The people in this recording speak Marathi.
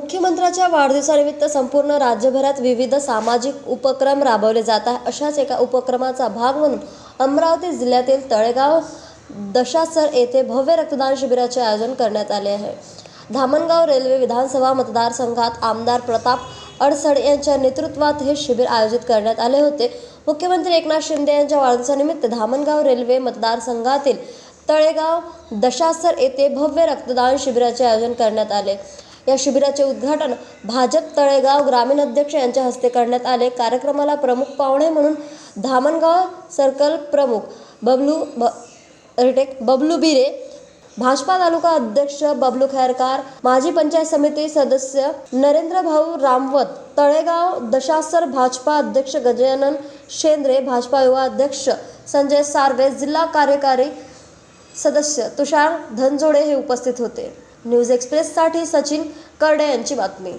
मुख्यमंत्र्याच्या वाढदिवसानिमित्त संपूर्ण राज्यभरात विविध सामाजिक उपक्रम राबवले जात आहे अशाच एका उपक्रमाचा भाग म्हणून अमरावती जिल्ह्यातील तळेगाव दशासर येथे भव्य रक्तदान शिबिराचे आयोजन करण्यात आले आहे. धामणगाव रेल्वे विधानसभा मतदारसंघात आमदार प्रताप अडसड यांच्या नेतृत्वात हे शिबिर आयोजित करण्यात आले होते. मुख्यमंत्री एकनाथ शिंदे यांच्या वाढदिवसानिमित्त धामणगाव रेल्वे मतदारसंघातील तळेगाव दशासर येथे भव्य रक्तदान शिबिराचे आयोजन करण्यात आले. या शिबिराचे उद्घाटन भाजप तळेगाव ग्रामीण अध्यक्ष यांच्या हस्ते करण्यात आले. कार्यक्रमाला प्रमुख पाहुणे म्हणून धामणगाव सर्कल प्रमुख बबलू ब रिटेक बबलू बिरे भाजपा तालुका अध्यक्ष बबलू खैरकार माजी पंचायत समिती सदस्य नरेंद्र भाऊ रामवत तळेगाव दशासर भाजपा अध्यक्ष गजानन शेंद्रे भाजपा युवा अध्यक्ष संजय सार्वे जिल्हा कार्यकारी सदस्य तुषार धनजोडे हे उपस्थित होते. न्यूज एक्सप्रेससाठी सचिन करडे यांची बातमी.